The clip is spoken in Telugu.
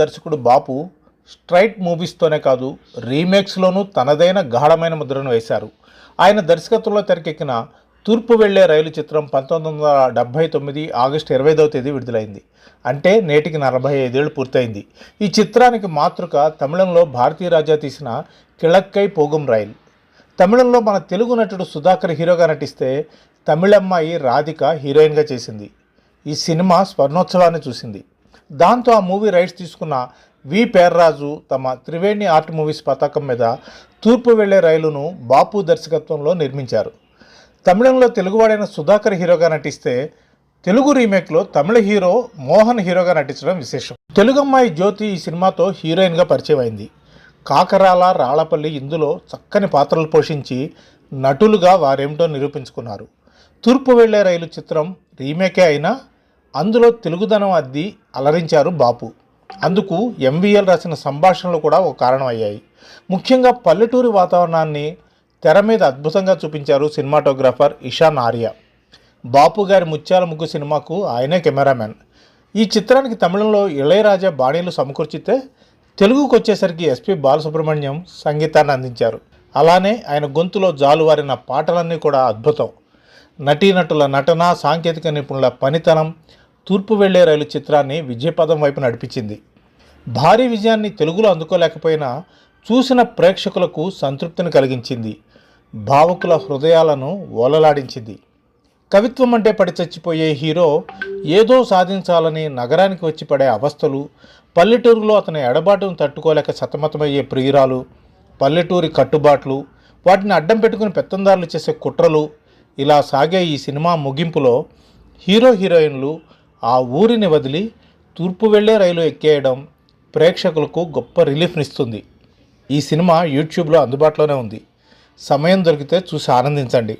దర్శకుడు బాపు స్ట్రైట్ మూవీస్తోనే కాదు రీమేక్స్లోనూ తనదైన గాఢమైన ముద్రను వేశారు. ఆయన దర్శకత్వంలో తెరకెక్కిన తూర్పు వెళ్ళే రైలు చిత్రం పంతొమ్మిది వందల డెబ్బై తొమ్మిది ఆగస్టు ఇరవై ఐదవ తేదీ విడుదలైంది. అంటే నేటికి నలభై ఐదేళ్ళు పూర్తయింది. ఈ చిత్రానికి మాతృక తమిళంలో భారతీయ రాజా తీసిన కిళక్కై పోగుం రైల్. తమిళంలో మన తెలుగు నటుడు సుధాకర్ హీరోగా నటిస్తే తమిళమ్మాయి రాధిక హీరోయిన్గా చేసింది. ఈ సినిమా స్వర్ణోత్సవాన్ని చూసింది. దాంతో ఆ మూవీ రైట్స్ తీసుకున్న వి పేర్రాజు తమ త్రివేణి ఆర్ట్ మూవీస్ పతాకం మీద తూర్పు వెళ్ళే రైలును బాపు దర్శకత్వంలో నిర్మించారు. తమిళంలో తెలుగువాడైన సుధాకర్ హీరోగా నటిస్తే తెలుగు రీమేక్లో తమిళ హీరో మోహన్ హీరోగా నటించడం విశేషం. తెలుగమ్మాయి జ్యోతి ఈ సినిమాతో హీరోయిన్గా పరిచయం అయింది కాకరాల రాళ్ళపల్లి ఇందులో చక్కని పాత్రలు పోషించి నటులుగా వారేమిటో నిరూపించుకున్నారు. తూర్పు వెళ్ళే రైలు చిత్రం రీమేకే అయినా అందులో తెలుగుదనం అద్ది అలరించారు బాపు. అందుకు ఎంవీఎల్ రాసిన సంభాషణలు కూడా ఒక కారణం అయ్యాయి ముఖ్యంగా పల్లెటూరి వాతావరణాన్ని తెర మీద అద్భుతంగా చూపించారు సినిమాటోగ్రాఫర్ ఇషాన్ ఆర్య. బాపు గారి ముత్యాల ముగ్గు సినిమాకు ఆయనే కెమెరామెన్ ఈ చిత్రానికి తమిళంలో ఇళయరాజా బాణీలు సమకూర్చితే తెలుగుకు వచ్చేసరికి ఎస్పి బాలసుబ్రహ్మణ్యం సంగీతాన్ని అందించారు. అలానే ఆయన గొంతులో జాలువారిన పాటలన్నీ కూడా అద్భుతం. నటీనటుల నటన సాంకేతిక నిపుణుల పనితనం తూర్పు వెళ్ళే రైలు చిత్రాన్ని విజయపదం వైపు నడిపించింది. భారీ విజయాన్ని తెలుగులో అందుకోలేకపోయినా చూసిన ప్రేక్షకులకు సంతృప్తిని కలిగించింది. భావకుల హృదయాలను ఓలలాడించింది. కవిత్వం అంటే పడి చచ్చిపోయే హీరో ఏదో సాధించాలని నగరానికి వచ్చి పడే అవస్థలు పల్లెటూరులో అతని ఎడబాటును తట్టుకోలేక సతమతమయ్యే ప్రియురాలు పల్లెటూరి కట్టుబాట్లు వాటిని అడ్డం పెట్టుకుని పెత్తందారులు చేసే కుట్రలు ఇలా సాగే ఈ సినిమా ముగింపులో హీరో హీరోయిన్లు ఆ ఊరిని వదిలి తూర్పు వెళ్ళే రైలు ఎక్కేయడం ప్రేక్షకులకు గొప్ప రిలీఫ్నిస్తుంది. ఈ సినిమా యూట్యూబ్లో అందుబాటులోనే ఉంది. సమయం దొరికితే చూసి ఆనందించండి.